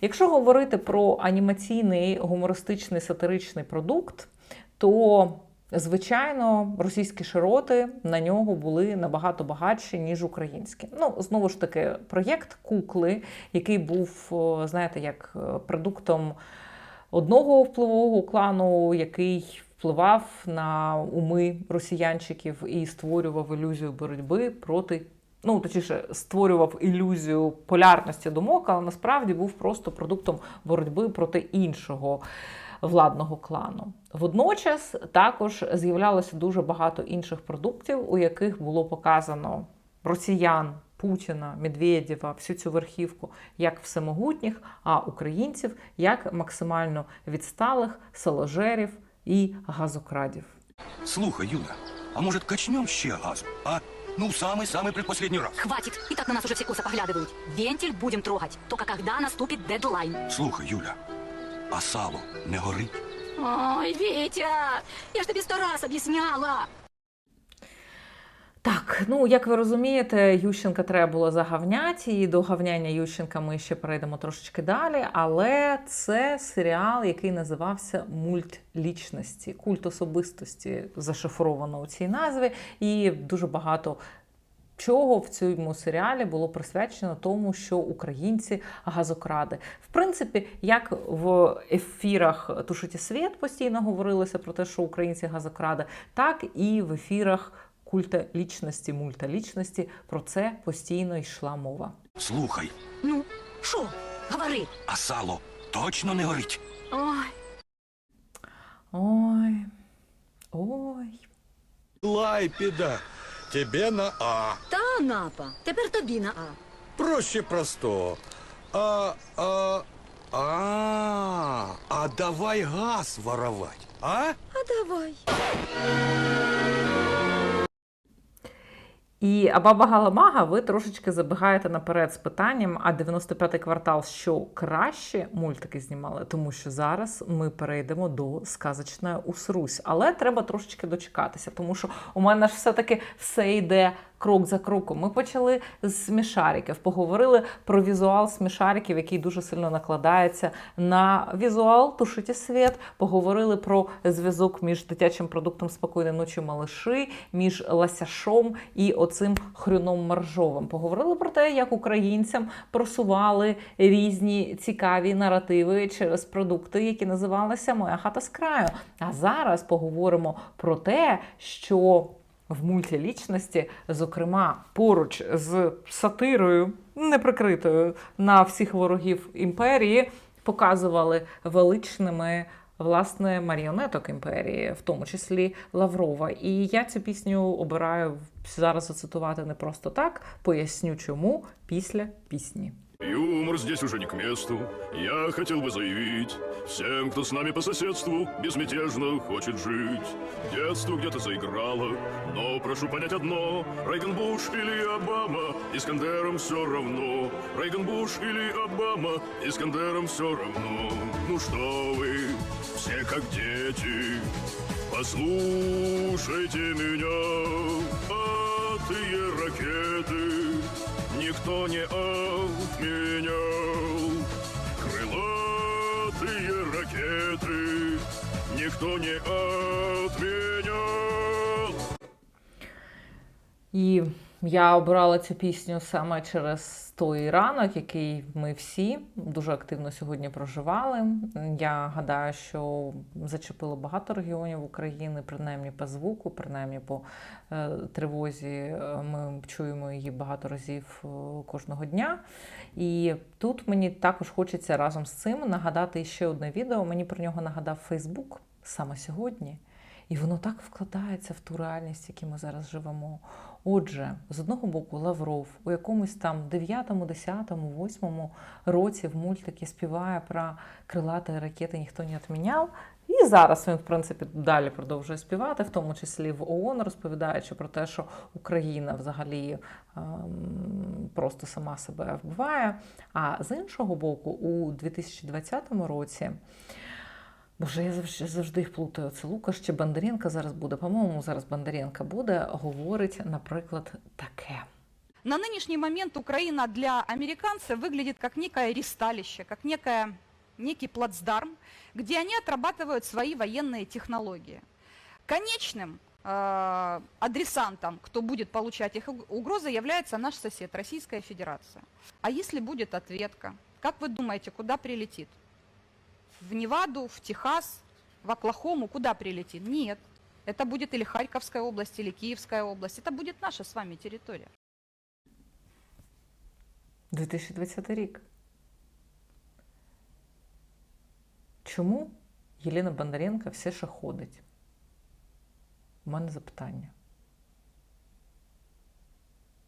Якщо говорити про анімаційний гумористичний сатиричний продукт, то Звичайно, російські широти на нього були набагато багатші, ніж українські. Ну, знову ж таки, проєкт кукли, який був, знаєте, як е, продуктом одного впливового клану, який впливав на уми росіянчиків і створював ілюзію боротьби проти. Ну, точніше, створював ілюзію полярності думок, але насправді був просто продуктом боротьби проти іншого владного клану. Водночас також з'являлося дуже багато інших продуктів, у яких було показано росіян, Путіна, Медведєва, всю цю верхівку як всемогутніх, а українців як максимально відсталих саложерів і газокрадів. Слухай, Юля, а может качнем ще газу, а? Ну, самый-самый предпоследний раз. Хватит, и так на нас уже все косо поглядывают. Вентиль будем трогать, только когда наступит дедлайн. Слухай, Юля, а сало не горить? Ой, Витя, я ж тобі сто раз об'ясняла. Так, ну як ви розумієте, Ющенка треба було загавняти, і до гавняння Ющенка ми ще перейдемо трошечки далі. Але це серіал, який називався Мульт лічності, культ особистості, зашифровано у цій назві, і дуже багато. Чого в цьому серіалі було присвячено тому, що українці газокради. В принципі, як в ефірах Тушиті світ постійно говорилося про те, що українці газокради, так і в ефірах культа лічності, мульта лічності про це постійно йшла мова. Слухай, Ну, шо, говори. а сало точно не горить? Ой, Ой, ой. Лайпіда, тебе на А. та напа, тепер тобі на А. Проще простого. А, а, а, а давай газ воровать, а? А давай. І Абаба Галамага, ви трошечки забігаєте наперед з питанням, а 95-й квартал що краще мультики знімали, тому що зараз ми перейдемо до сказочної Усрусь. Але треба трошечки дочекатися, тому що у мене ж все-таки все йде крок за кроком. Ми почали з смішариків, поговорили про візуал смішариків, який дуже сильно накладається на візуал Тушиті світ. Поговорили про зв'язок між дитячим продуктом спокійної ночі малиши, між ласяшом і оцим хрюном маржовим. Поговорили про те, як українцям просували різні цікаві наративи через продукти, які називалися Моя хата з краю. А зараз поговоримо про те, що в мультилічності, зокрема, поруч з сатирою, неприкритою на всіх ворогів імперії, показували величними. Власне, маріонеток імперії, в тому числі Лаврова. І я цю пісню обираю зараз зацитувати не просто так, поясню чому після пісні. Юмор здесь уже не к месту. Я хотел бы заявить всем, кто с нами по соседству безмятежно хочет жить. Детство где-то заиграло, но прошу понять одно: Рейган Буш или Обама, Искандером все равно. Рейган Буш или Обама, Искандером все равно. Ну что вы, все как дети, послушайте меня. Атые ракеты никто не отменял. Никто не отменял. І я обрала цю пісню саме через той ранок, який ми всі дуже активно сьогодні проживали. Я гадаю, що зачепило багато регіонів України, принаймні по звуку, принаймні по е, тривозі. Е, Ми чуємо її багато разів е, кожного дня. І тут мені також хочеться разом з цим нагадати ще одне відео. Мені про нього нагадав Фейсбук саме сьогодні. І воно так вкладається в ту реальність, в ми зараз живемо. Отже, з одного боку, Лавров у якомусь там 9, 10, 8 році в мультики співає про крилаті ракети ніхто не відміняв. І зараз він, в принципі, далі продовжує співати, в тому числі в ООН, розповідаючи про те, що Україна взагалі ем, просто сама себе вбиває. А з іншого боку, у 2020 році. Боже, я завжди, їх плутаю. Це Лукаш чи Бондаренко зараз буде. По-моєму, зараз Бондаренко буде, говорить, наприклад, таке. На нынешний момент Украина для американцев выглядит как некое ристалище, как некое, некий плацдарм, где они отрабатывают свои военные технологии. Конечным э, адресантом, кто будет получать их уг- угрозы, является наш сосед, Российская Федерация. А если будет ответка, как вы думаете, куда прилетит? В Неваду, в Техас, в Оклахому, куда прилетит? Нет. Это будет или Харьковская область, или Киевская область. Это будет наша с вами территория. 2020 рік. Чому Єлена Бондаренко все ще ходить? У мене запитання.